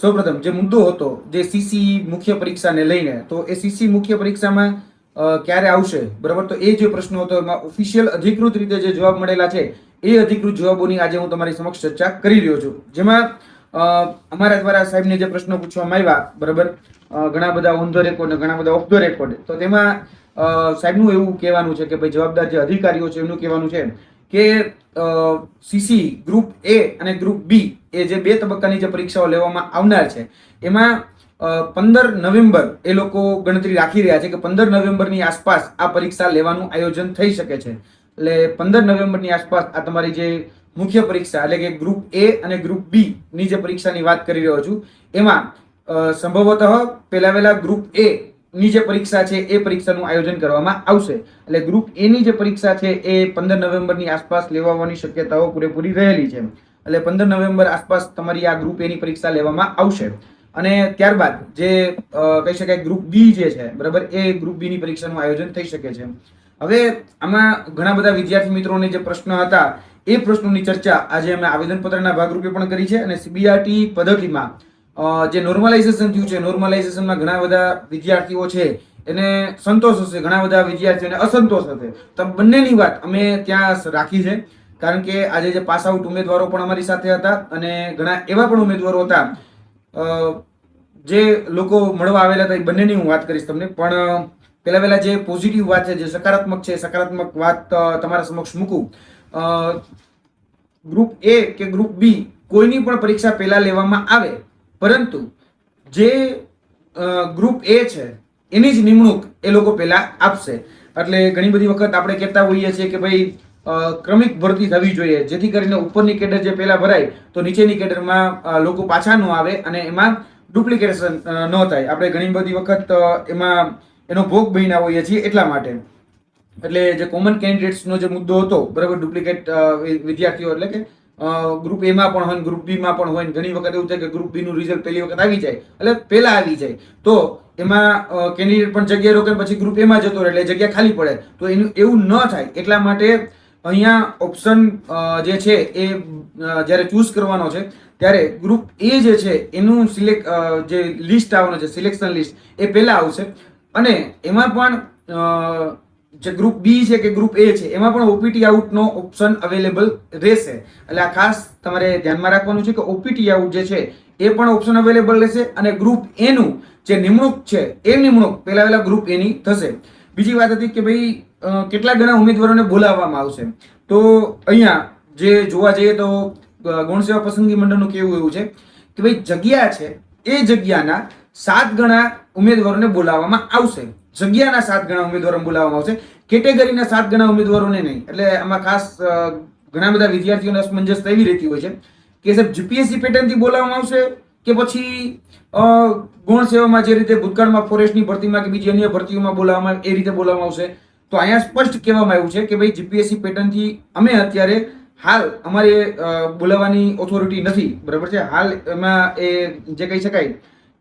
સૌપ્રથમ જે મુદ્દો હતો, જે સીસી મુખ્ય પરીક્ષાને લઈને, તો એ સીસી મુખ્ય પરીક્ષામાં ક્યારે આવશે? બરાબર? તો એ જે પ્રશ્નો હતો, એમાં ઓફિશિયલ અધિકૃત રીતે જે જવાબ મળેલા છે, એ અધિકૃત જવાબોની આજે હું તમારી સમક્ષ ચર્ચા કરી રહ્યો છું. જેમાં અમારા દ્વારા સાહેબને જે પ્રશ્નો પૂછવામાં આવ્યા, બરાબર? ઘણા બધા ઓન ધ રેકોર્ડ ઘણા બધા ઓફ ધ રેકોર્ડ તો તેમાં સાહેબનું એવું કહેવાનું છે કે ભાઈ જવાબદાર જે અધિકારીઓ છે એમનું કહેવાનું છે કે સીસી ગ્રુપ એ અને ગ્રુપ બી એ જે બે તબક્કાની જે પરીક્ષાઓ લેવામાં આવનાર છે, એમાં પંદર નવેમ્બર એ લોકો ગણતરી રાખી રહ્યા છે કે પંદર નવેમ્બરની આસપાસ આ પરીક્ષા લેવાનું આયોજન થઈ શકે છે. એટલે પંદર નવેમ્બરની આસપાસ આ તમારી જે મુખ્ય પરીક્ષા એટલે કે ગ્રુપ એ અને ગ્રુપ બી ની જે પરીક્ષાની વાત કરી રહ્યો છું, એમાં સંભવતઃ પહેલા વહેલા ગ્રુપ એ ની જે પરીક્ષા છે, એ પરીક્ષાનું આયોજન કરવામાં આવશે. એટલે ગ્રુપ એ ની જે પરીક્ષા છે, એ પંદર નવેમ્બરની આસપાસ લેવાની શક્યતાઓ પૂરેપૂરી રહેલી છે. એટલે પંદર નવેમ્બર આસપાસ તમારી આ ગ્રુપ એની પરીક્ષા લેવામાં આવશે. અને ત્યારબાદ જે કહી શકાય ગ્રુપ બી જે છે, બરાબર, એ ગ્રુપ બીની પરીક્ષાનું આયોજન થઈ શકે છે. હવે આમાં ઘણા બધા વિદ્યાર્થી મિત્રોને જે પ્રશ્ન હતા, એ પ્રશ્નોની ચર્ચા આજે અમે આવેદનપત્રના ભાગરૂપે પણ કરી છે અને સીબીઆરટી પદ્ધતિમાં જે નોર્મલાઇઝેશન થયું છે નોર્મલાઇઝેશનમાં ઘણા બધા વિદ્યાર્થીઓ છે, એને સંતોષ હશે, ઘણા બધા વિદ્યાર્થીઓને અસંતોષ હશે. તો બંનેની વાત અમે ત્યાં રાખી છે, કારણ કે આજે જે પાસ આઉટ ઉમેદવારો પણ અમારી સાથે હતા અને ઘણા એવા પણ ઉમેદવારો હતા. જે લોકો મળવા આવેલા હતા એ બંનેની હું વાત કરીશ તમને, પણ પહેલા પહેલા જે પોઝિટિવ વાત છે, જે સકારાત્મક છે સકારાત્મક વાત તમારા સમક્ષ મૂકું. ગ્રુપ એ કે ગ્રુપ બી કોઈની પણ પરીક્ષા પહેલા લેવામાં આવે પરંતુ જે ગ્રુપ એ છે, એની જ નિમણૂક એ લોકો પહેલા આપશે. એટલે ઘણી બધી વખત આપણે કહેતા હોઈએ છીએ કે ભાઈ ક્રમિક ભરતી થવી જોઈએ. જેથી કરીને ઉપરની કેડર જે પહેલાં ભરાય, તો નીચેની કેડરમાં લોકો પાછા ન આવે અને એમાં ડુપ્લિકેશન ન થાય. આપણે ઘણી બધી વખત એમાં એનો ભોગ બન્યા હોઈએ છીએ એટલા માટે. એટલે જે કોમન કેન્ડિડેટ્સનો જે મુદ્દો હતો, બરાબર ડુપ્લિકેટ વિદ્યાર્થીઓ એટલે કે ગ્રુપ એમાં પણ હોય ગ્રુપ બીમાં પણ હોય ઘણી વખત એવું થાય કે ગ્રુપ બીનું રિઝલ્ટ પહેલી વખત આવી જાય, એટલે પહેલાં આવી જાય. તો એમાં કેન્ડિડેટ પણ જગ્યા રોકે પછી ગ્રુપ એમાં જતો રહે, એટલે જગ્યા ખાલી પડે. તો એનું, એવું ન થાય. એટલા માટે અહીંયા ઓપ્શન જે છે એ જ્યારે ચૂઝ કરવાનો છે, ત્યારે ગ્રુપ એ જે છે એનું સિલેક્ટ જે લિસ્ટ આવવાનું છે સિલેક્શન લિસ્ટ એ પહેલાં આવશે. અને એમાં પણ જે ગ્રુપ બી છે કે ગ્રુપ એ છે, એમાં પણ ઓપીટી આઉટનો ઓપ્શન અવેલેબલ રહેશે. એટલે આ ખાસ તમારે ધ્યાનમાં રાખવાનું છે કે ઓપીટી આઉટ જે છે, એ પણ ઓપ્શન અવેલેબલ રહેશે અને ગ્રુપ એનું જે નિમણૂક છે, એ નિમણૂક પહેલા પહેલા ગ્રુપ એની થશે. બીજી વાત હતી કે ભાઈ કેટલા ગણા ઉમેદવારોને બોલાવવામાં આવશે? તો અહીંયા જે જોવા જઈએ તો ગુણસેવા સેવા પસંદગી મંડળનું કેવું એવું છે કે ભાઈ, જગ્યા છે, એ જગ્યાના સાત ગણા ઉમેદવારોને બોલાવવામાં આવશે. જગ્યાના સાત ગણા ઉમેદવારોને બોલાવવામાં આવશે. કેટેગરીના સાત ગણા ઉમેદવારોને નહીં. એટલે આમાં ખાસ ઘણા બધા વિદ્યાર્થીઓને અસમંજસ એવી રહેતી હોય છે કે સાહેબ જીપીએસસી પેટર્નથી બોલાવવામાં આવશે કે પછી ગૌણ સેવામાં જે રીતે ભૂતકાળમાં ફોરેસ્ટની ભરતીમાં કે બીજી અન્ય ભરતીઓમાં બોલાવવામાં એ રીતે બોલાવવામાં આવશે. તો અહીંયા સ્પષ્ટ કહેવામાં આવ્યું છે કે ભાઈ જીપીએસસી પેટર્નથી અમે અત્યારે હાલ અમારે બોલાવવાની ઓથોરિટી નથી. બરાબર છે? હાલ એમાં એ જે કહી શકાય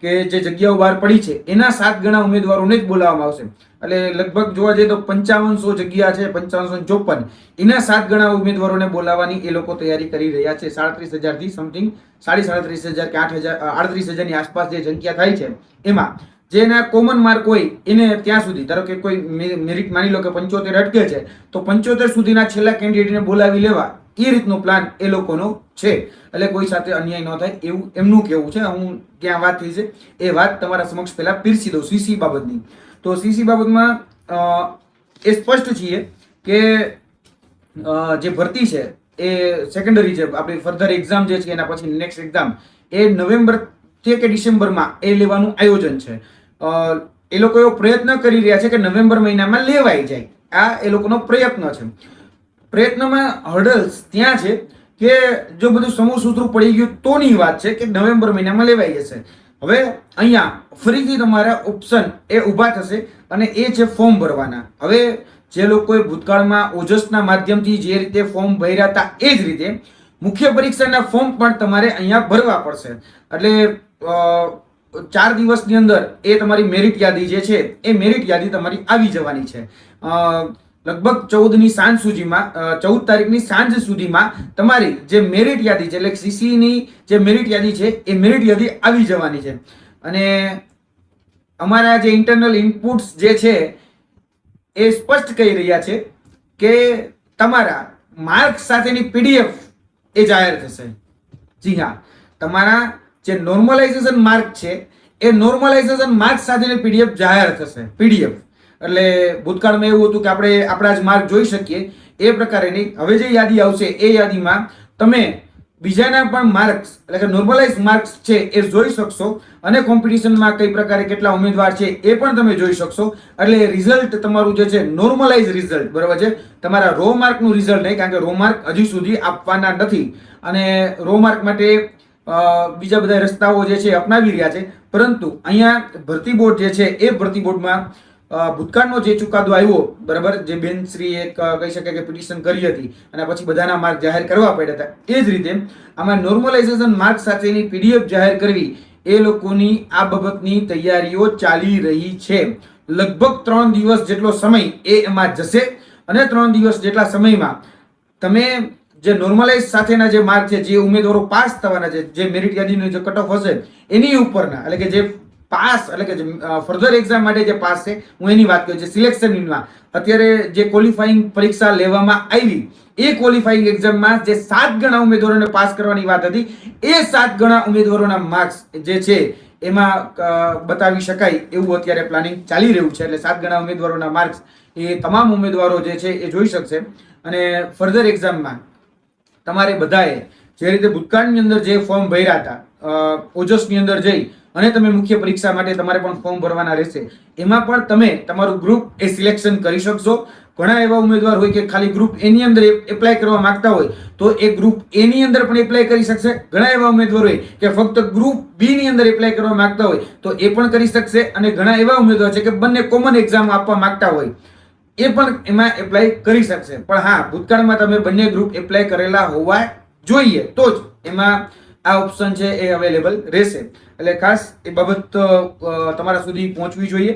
કે જે જગ્યાઓ બહાર પડી છે, એના સાત ગણા ઉમેદવારોને જ બોલાવવામાં આવશે. એટલે લગભગ જોવા જઈએ તો પંચાવનસો જગ્યા છે, પંચાવનસો ચોપન. એના સાત ગણા ઉમેદવારોને બોલાવવાની એ લોકો તૈયારી કરી રહ્યા છે. સાડત્રીસ હજારથી સમથિંગ સાડી સાડત્રીસ હજાર કે આઠ હજાર આડત્રીસ હજારની આસપાસ જે સંખ્યા થાય છે, એમાં જેના કોમન માર્ક હોય, એને ત્યાં સુધી, ધારો કે કોઈ મેરિટ માની લો કે પંચોતેર અટકે છે, તો પંચોતેર સુધીના છેલ્લા કેન્ડિડેટને બોલાવી લેવા એ રીતનો પ્લાન એ લોકોનો છે. એટલે કોઈ સાથે અન્યાય ન થાય એવું એમનું કેવું છે. હું ક્યાં વાત થઈ છે? એ વાત તમારા સમક્ષ પહેલાં પીરસી દઉં સીસી બાબતની. તો સીસી બાબતમાં એ સ્પષ્ટ છીએ કે જે ભરતી છે એ સેકન્ડરી છે આપણી ફર્ધર એક્ઝામ જે છે એના પછી નેક્સ્ટ એક્ઝામ એ નવેમ્બર કે ડિસેમ્બરમાં એ લેવાનું આયોજન છે. એ લોકો એવો પ્રયત્ન કરી રહ્યા છે કે નવેમ્બર મહિનામાં લેવાઈ જાય. આ એ લોકોનો પ્રયત્ન છે. પ્રયત્નમાં હર્ડલ્સ ત્યાં છે કે જો બધું સમૂહ સૂત્રું પડી ગયું તોની વાત છે કે નવેમ્બર મહિનામાં લેવાઈ જશે. હવે અહીંયા ફરીથી તમારા ઓપ્શન એ ઊભા થશે અને એ છે ફોર્મ ભરવાના. હવે જે લોકોએ ભૂતકાળમાં ઓજસના માધ્યમથી જે રીતે ફોર્મ ભર્યા હતા એ જ રીતે મુખ્ય પરીક્ષાના ફોર્મ પણ તમારે અહીંયા ભરવા પડશે. એટલે ચાર દિવસની અંદર એ તમારી મેરિટ યાદી જે છે એ મેરિટ યાદી તમારી આવી જવાની છે. લગભગ ચૌદની સાંજ સુધીમાં ચૌદ તારીખની સાંજ સુધીમાં તમારી જે મેરિટ યાદી છે, એટલે સીસીની જે મેરિટ યાદી છે, એ મેરિટ યાદી આવી જવાની છે. અને અમારા જે ઇન્ટરનલ ઇનપુટ્સ જે છે, એ સ્પષ્ટ કહી રહ્યા છે કે તમારા માર્ક સાથેની પીડીએફ એ જાહેર થશે. જી હા, તમારા જે નોર્મલાઇઝેશન માર્ક છે, એ નોર્મલાઇઝેશન માર્ક સાથેની પીડીએફ જાહેર થશે. પીડીએફ એટલે ભૂતકાળમાં એવું હતું કે આપણે આપણા જ માર્ક જોઈ શકીએ. એ પ્રકારેની હવે જે યાદી આવશે, એ યાદીમાં તમે બીજાના પણ માર્ક્સ, એટલે કે નોર્મલાઇઝ માર્ક્સ છે એ જોઈ શકશો અને કોમ્પિટિશનમાં કઈ પ્રકારે કેટલા ઉમેદવાર છે એ પણ તમે જોઈ શકશો. એટલે રિઝલ્ટ તમારું જે છે નોર્મલાઇઝ રિઝલ્ટ બરાબર છે? તમારા રો માર્કનું રિઝલ્ટ નહીં, કારણ કે રો માર્ક હજી સુધી આપવાના નથી. અને રો માર્ક માટે બીજા બધા રસ્તાઓ જે છે અપનાવી રહ્યા છે. પરંતુ અહીંયા ભરતી બોર્ડ જે છે એ ભરતી બોર્ડમાં ભૂતકાળનો જે ચુકાદો આવ્યો બરાબર જે બેનશ્રી એક અ, કહી શકાય કે પિટિશન કરી હતી અને પછી બધાના માર્ક જાહેર કરવા પડ્યા હતા એ જ રીતે આમાં નોર્મલાઇઝેશન માર્ક સાથેની પીડીએફ જાહેર કરવી એ લોકોની આ બાબતની તૈયારીઓ ચાલી રહી છે. લગભગ ત્રણ દિવસ જેટલો સમય એ એમાં જશે અને ત્રણ દિવસ જેટલા સમયમાં તમે જે નોર્મલાઇઝ સાથેના જે માર્ક છે જે ઉમેદવારો પાસ થવાના છે જે મેરિટ યાદીનો જે કટ ઓફ હશે એની ઉપરના એટલે કે જે પાસ એટલે કે ફર્ધર એક્ઝામ માટે જે પાસ છે, હું એની વાત કરું છું સિલેક્શનમાં અત્યારે જે ક્વોલિફાઈંગ પરીક્ષા લેવામાં આવી, એ ક્વોલિફાઈંગ એક્ઝામમાં જે સાત ગણા ઉમેદવારોને પાસ કરવાની વાત હતી, એ સાત ગણા ઉમેદવારોના માર્ક્સ જે છે, એમાં બતાવી શકાય એવું અત્યારે પ્લાનિંગ ચાલી રહ્યું છે. એટલે સાત ગણા ઉમેદવારોના માર્ક્સ એ તમામ ઉમેદવારો જે છે, એ જોઈ શકશે. અને ફર્ધર એક્ઝામમાં તમારે બધાએ જે રીતે ભૂતકાળની અંદર જે ફોર્મ ભર્યા હતા ઓજસની અંદર જઈ અને તમે મુખ્ય પરીક્ષા માટે તમારે પણ ફોર્મ ભરવાના રહેશે. એમાં પણ તમે તમારું ગ્રુપ એ સિલેક્શન કરી શકશો. ઘણા એવા ઉમેદવાર હોય કે ખાલી ગ્રુપ એની અંદર એપ્લાય કરવા માંગતા હોય, તો એ ગ્રુપ એની અંદર પણ એપ્લાય કરી શકશે. ઘણા એવા ઉમેદવાર હોય કે ફક્ત ગ્રુપ બી ની અંદર એપ્લાય કરવા માંગતા હોય, તો એ પણ કરી શકશે. અને ઘણા એવા ઉમેદવાર છે કે બંને કોમન એક્ઝામ આપવા માંગતા હોય, એ પણ એમાં એપ્લાય કરી શકશે. પણ હા, ભૂતકાળમાં તમે બંને ગ્રુપ એપ્લાય કરેલા હોવા જોઈએ. તો જ એમાં આ ઓપ્શન છે એ અવેલેબલ રહેશે. એટલે ખાસ એ બાબત તમારા સુધી પહોંચવી જોઈએ.